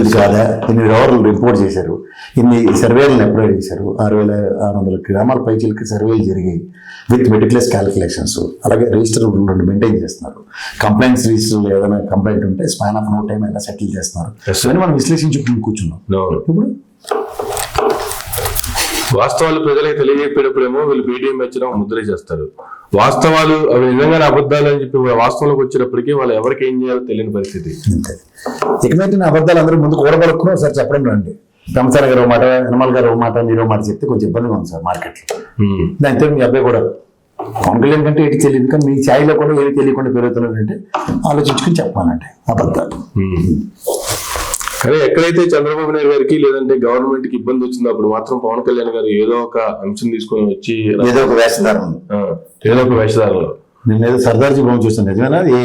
ఇది కాదా ఇన్ని ఓవర్లు రిపోర్ట్ చేశారు. ఇన్ని సర్వేలను అప్లై చేశారు. ఆరు వేల ఆరు వందల గ్రామాల పైచీలకి సర్వేలు జరిగాయి. విత్ మెటిక్యులస్ క్యాలిక్యులేషన్స్ అలాగే రిజిస్టర్ రెండు మెయింటైన్ చేస్తున్నారు. కంప్లైంట్స్ రిజిస్టర్ ఏదైనా కంప్లైంట్ ఉంటే స్పాన్ ఆఫ్ నో టైం అయినా సెటిల్ చేస్తున్నారు. మనం విశ్లేషించుకుని కూర్చున్నాం. ఇప్పుడు వాస్తవాలు ప్రజలకు తెలియజెప్పేటప్పుడేమో వీళ్ళు పేటీఎం వచ్చడం ముద్ర చేస్తారు. వాస్తవాలు అవి నిజంగానే అబద్ధాలు అని చెప్పి వాస్తవంలోకి వచ్చేటప్పటికి వాళ్ళు ఎవరికి ఏం చేయాలో తెలియని పరిస్థితి. అంతే. ఇకనైతే నా అబద్ధాలు అందరూ ముందు కూడబడుకుని ఒకసారి చెప్పడం రండి. కంసార గారు మాట హనుమాల్ గారు మాట మీరు మాట చెప్తే కొంచెం ఇబ్బందిగా ఉంది సార్ మార్కెట్లో. దాంతో మీ అబ్బాయి కూడా. పవన్ కళ్యాణ్ కంటే ఏంటి తెలియదు కానీ మీ ఛాయలో కూడా ఏమి తెలియకుండా పెరుగుతున్నారంటే ఆలోచించుకుని చెప్పానంటే అబద్ధాలు. కానీ ఎక్కడైతే చంద్రబాబు నాయుడు గారికి లేదంటే గవర్నమెంట్కి ఇబ్బంది వచ్చిందో అప్పుడు మాత్రం పవన్ కళ్యాణ్ గారు ఏదో ఒక అంశం తీసుకొని వచ్చి ఏదో ఒక వేషధారం ఉంది. ఆ, ఏదో ఒక వేషధారంలో. నేను ఏదో సర్దార్జీ బొమ్మ చూస్తాను నిజమేనా? ఏ.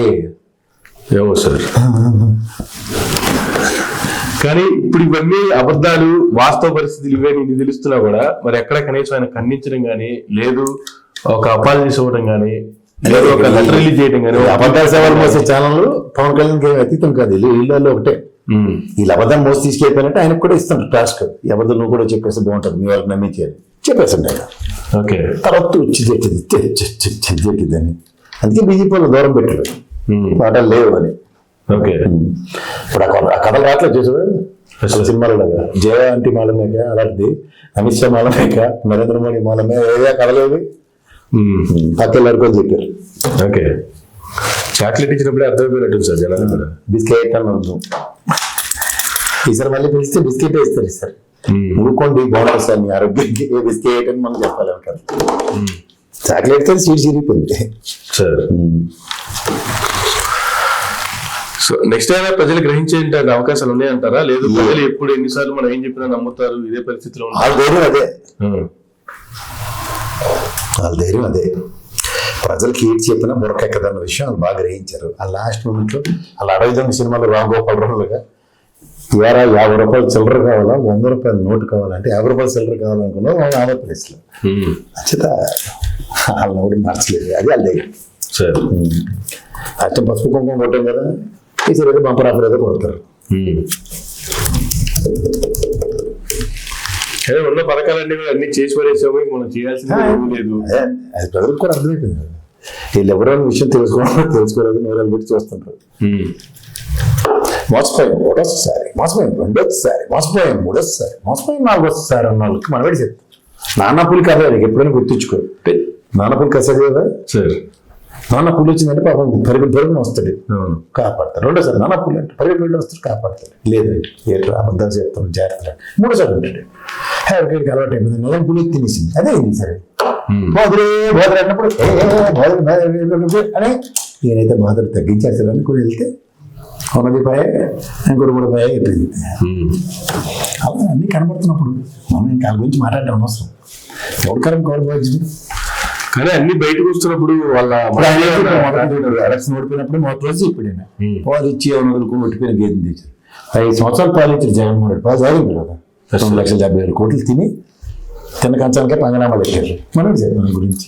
ఏమో సార్. కానీ ఇప్పుడు ఇవన్నీ అబద్ధాలు వాస్తవ పరిస్థితులు ఇవే నీకు తెలుస్తున్నా కూడా మరి ఎక్కడ కనీసం ఆయన ఖండించడం గానీ లేదు ఒక అపాలజీస్ ఇవ్వడం గానీ లేదు ఒక లెటర్ రిలీజ్ చేయడం ఈ అబద్ధాల సేవలు మోసే ఛానల్ పవన్ కళ్యాణ్కి ఏమి అతీతం కాదు. వీళ్ళలో ఒకటే. వీళ్ళు అబద్ధం మోసి తీసుకెళ్ళిపోయినట్టు ఆయనకు కూడా ఇస్తాను టాస్క్ ఈ అబద్ధం నువ్వు కూడా చెప్పేస్తే బాగుంటుంది. మీ వాళ్ళకి నమ్మించేది చెప్పేసండి ఆయన ఓకే. తర్వాత వచ్చి చెట్టిది అని అందుకే బీజేపీ వాళ్ళు దూరం పెట్టారు. మాటలు లేవు అని. ఓకే. ఇప్పుడు ఆ కథ- ఆ కథలు రావట్లేదు చూసావా? అసలు సినిమాలో జయ అంటే మాలమేక అలాంటిది. అమిత్ షా మాలమేక నరేంద్ర మోడీ మాలమే. ఏదో కథలేదు ఉమ్, పక్కెళ్ళారు అని చెప్పారు. ఓకే. చాక్లెట్ ఇచ్చినప్పుడే అర్థమైపోయినట్టు సార్ జనాలు కూడా. బిస్కెట్ అని ఉంది. ఈసారి మళ్ళీ పిలిస్తే బిస్కెట్ ఇస్తారు ఈసారి ఉమ్, ఊరుకోండి బాగుంటుంది సార్ మీ ఆరోగ్యానికి. ఏ బిస్కెట్ అని మనం చెప్పాలి అంటారు ఉమ్, చాక్లెట్తో సీట్ చిరిగిపోయింది. సార్. సో నెక్స్ట్ అయినా ప్రజలు గ్రహించే అవకాశాలు ఉన్నాయంటారా లేదు ప్రజలు ఎప్పుడు ఎన్నిసార్లు మనం ఏం చెప్పినా నమ్ముతారు? ఇదే పరిస్థితిలో వాళ్ళ ధైర్యం అదే. వాళ్ళ ధైర్యం అదే. ప్రజలకి ఏది చెప్పినా బుర్రకెక్కదన్న విషయం వాళ్ళు బాగా గ్రహించారు. ఆ లాస్ట్ మూమెంట్లో అలా అడవి దొంగ సినిమాలో రామ్ గోపాల్ రావులుగా ఇవాళ యాభై రూపాయలు చిల్లర కావాలా? వంద రూపాయల నోటు కావాలంటే యాభై రూపాయలు చిల్లర కావాలనుకున్నా వాళ్ళు ఆంధ్రప్రదేశ్లో. ఉమ్, అంచేత వాళ్ళ నోటి మార్చలేదు. అది వాళ్ళ సార్. అష్టం పసుపు కుంకుమ కొట్టాం కదా ఈసారి ఏదో బంపర్ ఆఫర్ ఏదో కొడతారు. ఉన్న పథకాలన్నీ కూడా అన్ని చేసి పడేసాము. మనం చేయాల్సింది ఏమీ లేదు. అదే అది ప్రజలకు కూడా అర్థమైపోయింది కదా. వీళ్ళు ఎవరో అనే విషయం తెలుసుకోవాలి తెలుసుకోలేదు నోరాలు పెట్టి చూస్తుంటారు. మోసపోయాం ఒకటోసారి మోసపోయాం రెండోసారి. మోసపోయాం మూడోసారి. మోసపోయాం నాలుగోసారి అన్న వాళ్ళకి మనం పెట్టి చెప్తాం. నాన్న పులి కథ ఎప్పుడైనా గుర్తుంచుకో. నాన్న పులి కథ చదివా సార్. నాన్న పులి వచ్చిందంటే పాపం పరుగు పరుగున వస్తాడు కాపాడతాడు. రెండోసారి నాన్న పులి అంటే వెళ్ళి వస్తాడు కాపాడతాడు. లేదండి ఏట్రా అబద్ధాలు చెప్తాను జాగ్రత్త మూడోసారి ఉంటాడు ఎవరికైనా అలవాటు అయిపోయింది. నిజం పులి తినేసింది. అదే అయింది సరే. ఉమ్, బోధరే బోధరు అన్నప్పుడు ఏ, అని ఈయనైతే బోధరు తగ్గించేస్తాడు అనుకుని వెళ్తే ఉన్నది పై ఇంకోటి కూడా పై అయిపోయింది. అలా అన్నీ కనబడుతున్నప్పుడు మనం ఇంకా వాళ్ళ గురించి మాట్లాడటం అనవసరం ఎవరికరం కోల్పోవచ్చు కానీ అన్ని బయటకు వస్తున్నప్పుడు వాళ్ళ ఎలక్షన్ ఓడిపోయినప్పుడు మొదటి రోజు ఇప్పుడు ఆయన Hmm. పాలు ఇచ్చి ఎవరు వదులుకుని ఓడిపోయిన గేదె తెచ్చారు ఐదు సంవత్సరాలు పాలించారు జగన్మోహన్ రెడ్డి. పాలు తాగింది కదా. రెండు లక్షల డెబ్బై వేల కోట్లు తిని తిన్న కంచానికే పంగనామాలు ఎక్కారు మనం మన గురించి.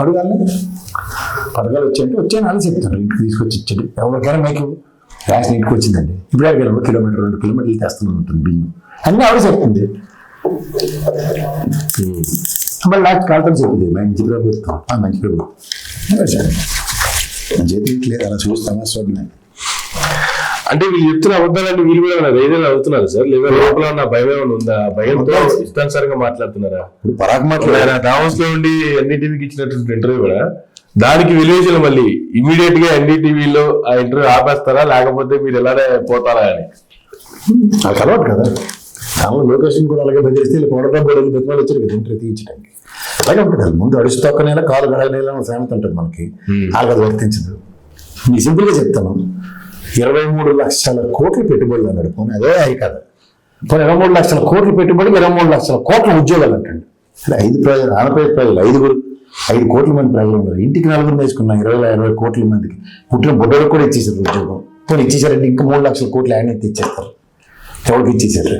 అడగాలి. పథకాలు వచ్చాయంటే వచ్చాయని వాళ్ళు చెప్తారు ఇంటికి తీసుకొచ్చి ఇచ్చాడు ఎవరికైనా మీకు ర్యాషన్ ఇంటికి వచ్చిందండి. ఇప్పుడు అడిగారు కిలోమీటర్ రెండు కిలోమీటర్లు తెస్తున్నాను ఉంటుంది బియ్యం. అన్నీ ఆవిడ చెప్తుంది మళ్ళీ లాస్ట్ కాల్తో చెప్పింది మంచి ప్రభుత్వం మంచి ప్రభుత్వం చేతికి లేదు అలా చూస్తామా? చూడండి అంటే వీళ్ళు చెప్తున్న అబద్ధాలంటే వీళ్ళు కూడా ధైర్యంగా అవుతున్నారు సార్? లేదా లోపల ఉన్న భయం ఏమైనా ఉందా? భయంతో ఇష్టానుసారంగా మాట్లాడుతున్నారా? ఇప్పుడు పరాక్ ఇప్పుడు మాటలు ఆయన దావోస్లో ఉండి ఎన్డీటీవీకి ఇచ్చినటువంటి ఇంటర్వ్యూ కూడా దానికి విలువేషన్ మళ్ళీ ఇమీడియట్గా ఎన్డీటీవీలో ఆ ఇంటర్వ్యూ ఆపేస్తారా? లేకపోతే మీరు ఎలానే పోతారా అని? అలవాటు కదా. దానిలో లొకేషన్ కూడా అలాగే కోడగా బోడలు బెత్తనాలు వచ్చారు కదా ఇంటర్వ్యూ తీయించడానికి. అలాగే ఉంటుంది ముందు అడుసు తొక్కనేలా కాలు గడగనేలా సామెత ఉంటుంది మనకి. వాళ్ళకి అది వర్తించదు. మీ సింపుల్గా చెప్తాను. ఇరవై మూడు లక్షల కోట్లు పెట్టుబడులు అన్నాడు. పోనీ అదే అయి కదా. పోనీ ఇరవై మూడు లక్షల కోట్లు పెట్టుబడి ఇరవై మూడు లక్షల కోట్ల ఉద్యోగాలు అంటండి. అంటే ఐదు ప్రజలు ఆంధ్రప్రదేశ్ ప్రజలు ఐదుగురు ఐదు కోట్ల మంది ప్రజలు ఉన్నారు. ఇంటికి నలుగురు వేసుకున్నాం ఇరవై ఇరవై కోట్ల మందికి. పుట్టిన బుడ్డలకు కూడా ఇచ్చేసారు ఉద్యోగం. పోనీ ఇచ్చేసారంటే ఇంకా మూడు లక్షల కోట్లు ఆయన ఇచ్చేస్తారు. ఎవరికి ఇచ్చేసారు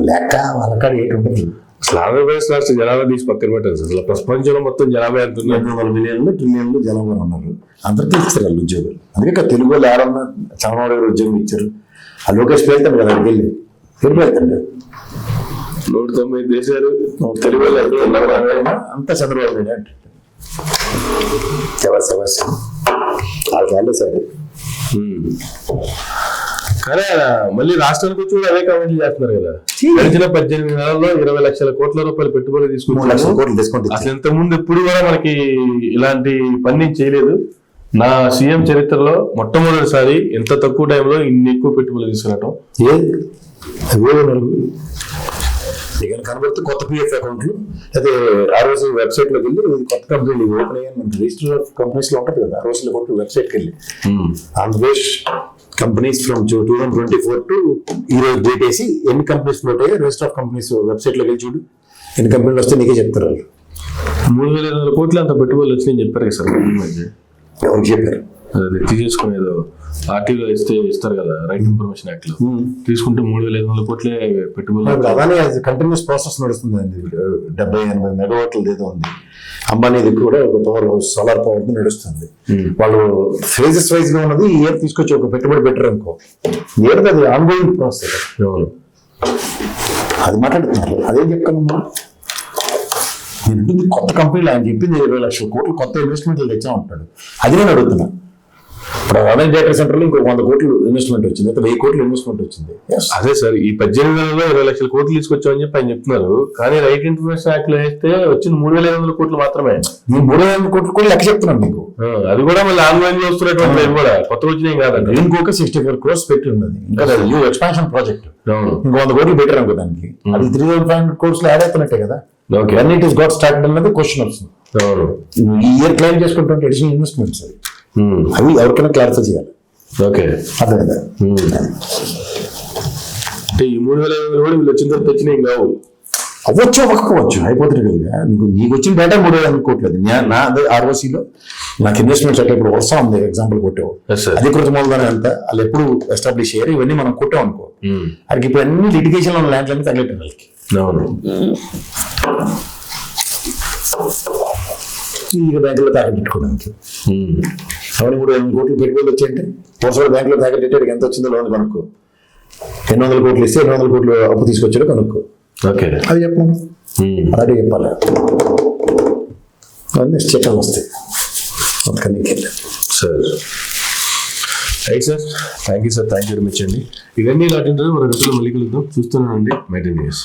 లెక్క వాళ్ళకాడ ఏంటి ఉంటుంది? అసలు ఆంధ్రప్రదేశ్ రాష్ట్ర జనాభా తీసి పక్కన పెట్టారు అసలు ప్రపంచంలో మొత్తం జనాభా ఎంత వందల మిలియన్లు ట్రిలియన్లు జనాభా ఉన్నారు అందరికీ ఇచ్చారు వాళ్ళు ఉద్యోగాలు. అందుకే తెలుగు వాళ్ళు చంద్రబాబు గారు ఉద్యోగం ఇచ్చారు. ఆ లోకేష్ వెళ్తాడు కదా అక్కడికి వెళ్ళి ఎప్పుడు వెళ్తాడు నూట తొంభై దేశాలు తెలుగు అంతా చంద్రబాబు నాయుడు అంటే సమస్య వాళ్ళే సరే. కానీ మళ్ళీ రాష్ట్రానికి వచ్చి కూడా అదే కామెంట్లు చేస్తున్నారు కదా. గడిచిన పద్దెనిమిది నెలల్లో ఇరవై లక్షల కోట్ల రూపాయలు పెట్టుబడి డిస్కౌంట్ అసలు ఇంత ముందు ఎప్పుడు కూడా మనకి ఇలాంటి పని చేయలేదు. నా సీఎం చరిత్రలో మొట్టమొదటిసారి ఎంత తక్కువ టైంలో ఇన్ని ఎక్కువ పెట్టుబడులు తీసుకురావటం ఏ? ఇక కనబడుతూ కొత్త పిఎఫ్ అకౌంట్లు అదే ఆ రోజు వెబ్సైట్లోకి వెళ్ళి కొత్త కంపెనీ ఓపెన్ అయ్యాను రిజిస్టర్ ఆఫ్ కంపెనీస్లో ఉంటుంది కదా కొట్టు వెబ్సైట్కి వెళ్ళి. Andhra Pradesh companies from two thousand twenty four to ఈ రోజు డేట్ వేసి ఎన్ని కంపెనీస్ అయ్యాయి రిజిస్టర్ ఆఫ్ కంపెనీస్ వెబ్సైట్లోకి వెళ్ళి చూడు. ఎన్ని కంపెనీలు వస్తే నీకే చెప్తారు వాళ్ళు. మూడు వేల వందల కోట్లు అంత పెట్టుబడులు వచ్చినాయని చెప్పారు కదా సార్. చెప్పారు. అది తీసేసుకుని ఏదో ఆర్టీలో ఇస్తే ఇస్తారు కదా రైట్ ఇన్ఫర్మేషన్ యాక్ట్లో. తీసుకుంటే మూడు వేల ఐదు వందల కోట్లే పెట్టుబడులు. అలానే కంటిన్యూస్ ప్రాసెస్ నడుస్తుంది అండి. డెబ్బై ఎనభై మెగావాట్లు ఏదో ఉంది. అంబానీది కూడా ఒక పవర్ సోలార్ పవర్ నడుస్తుంది. వాళ్ళు ఫేజెస్ వైజ్గా ఉన్నది ఇయర్ తీసుకొచ్చి ఒక పెట్టుబడి పెట్టారు అనుకో. ఇయర్ అది ఆన్గోయింగ్ ప్రాసెస్ అది మాట్లాడుతున్నారు. అదేం అంటుంది కొత్త కంపెనీలు ఆయన చెప్పింది ఇరవై లక్షల కోట్లు కొత్త ఇన్వెస్ట్మెంట్లు తెచ్చా ఉంటాడు అది నేను అడుగుతున్నా. ఇప్పుడు అదాని డేటా సెంటర్లో ఇంకో వంద కోట్లు ఇన్వెస్ట్మెంట్ వచ్చింది. అయితే వెయ్యి కోట్లు ఇన్వెస్ట్మెంట్ వచ్చింది. అదే సార్ ఈ పద్దెనిమిది నెలల్లో ఇరవై లక్షల కోట్లు తీసుకొచ్చామని చెప్పి ఆయన చెప్తున్నారు. కానీ రైట్ ఇన్ఫర్మేషన్ యాక్ట్లో వేస్తే వచ్చింది మూడు వేల ఐదు వందల కోట్లు మాత్రమే. నేను మూడు వేల కోట్లు కూడా లెక్క చెప్తున్నాను మీకు. అది కూడా మళ్ళీ ఆన్లైన్లో వస్తున్నటువంటి కూడా. కొత్త వచ్చినాయి కాదండి ఇంకొక సిక్స్టీ ఫోర్ క్రోర్స్ పెట్టి ఉన్నది. ఇంకా యూ ఎక్స్పాన్షన్ ప్రాజెక్ట్ ఇంకో వంద కోట్లు పెట్టారు అనుకో దానికి. అది త్రీ థౌసండ్ ఫైవ్ హండ్రెడ్ కోర్స్లో యాడ్ అవుతున్నట్టే కదా. Okay when it is got start అన్నది క్వశ్చన్ వస్తుంది ఈ ఇయర్ క్లెయిమ్ చేసుకుంటుంటే అడిషనల్ ఇన్వెస్ట్మెంట్స్ ఉమ్, అవి ఎవరికైనా క్లారిఫై చేయాలి ఓకే కదా ఉమ్. అంటే ఈ మూడు వేల కూడా వీళ్ళు వచ్చిన తర్వాత వచ్చినాయి కావు అవ్వచ్చు అవ్వకపోవచ్చు. హైపోథెటికల్గా నీకు నీకు వచ్చిన డేటా మూడు వేల అనుకోవట్లేదు నా- నా అదే ఆర్ఓసీలో నాకు ఇన్వెస్ట్మెంట్స్ అంటే ఇప్పుడు వస్తా ఉంది ఎగ్జాంపుల్ కొట్టావు. అధికృత మూలధనం ఎంత వాళ్ళు ఎప్పుడు ఎస్టాబ్లిష్ అయ్యారు ఇవన్నీ మనం కొట్టాం అనుకో. ఉమ్, అది ఇప్పుడు అన్ని లిటిగేషన్ ల్యాండ్లన్నీ తగలెట్టారు వాళ్ళకి. అవును ఈ బ్యాంకులో తాకట్టుకోవడానికి ఉమ్, అవన్నీ కూడా ఎనిమిది కోట్లు పెట్టుబడులు వచ్చాయంటే పోర్సల్ బ్యాంకులో తాకట్టేటాడు ఎంత వచ్చిందో లోన్ కనుక్కో. ఎన్ని వందల కోట్లు ఇస్తే ఎన్ని వందల కోట్లు అప్పు తీసుకొచ్చాడో కనుక్కో. ఓకే. అది చెప్పను ఉమ్, అలాగే చెప్పాలి? అవన్నీ చెక్కలు వస్తాయి అందుకని sir. Right sir. Thank you sir. Thank you very much అండి. ఇవన్నీ ఇలాంటి మనం రేపు మళ్ళీ కలుద్దాం. చూస్తున్నానండి. Maintain news.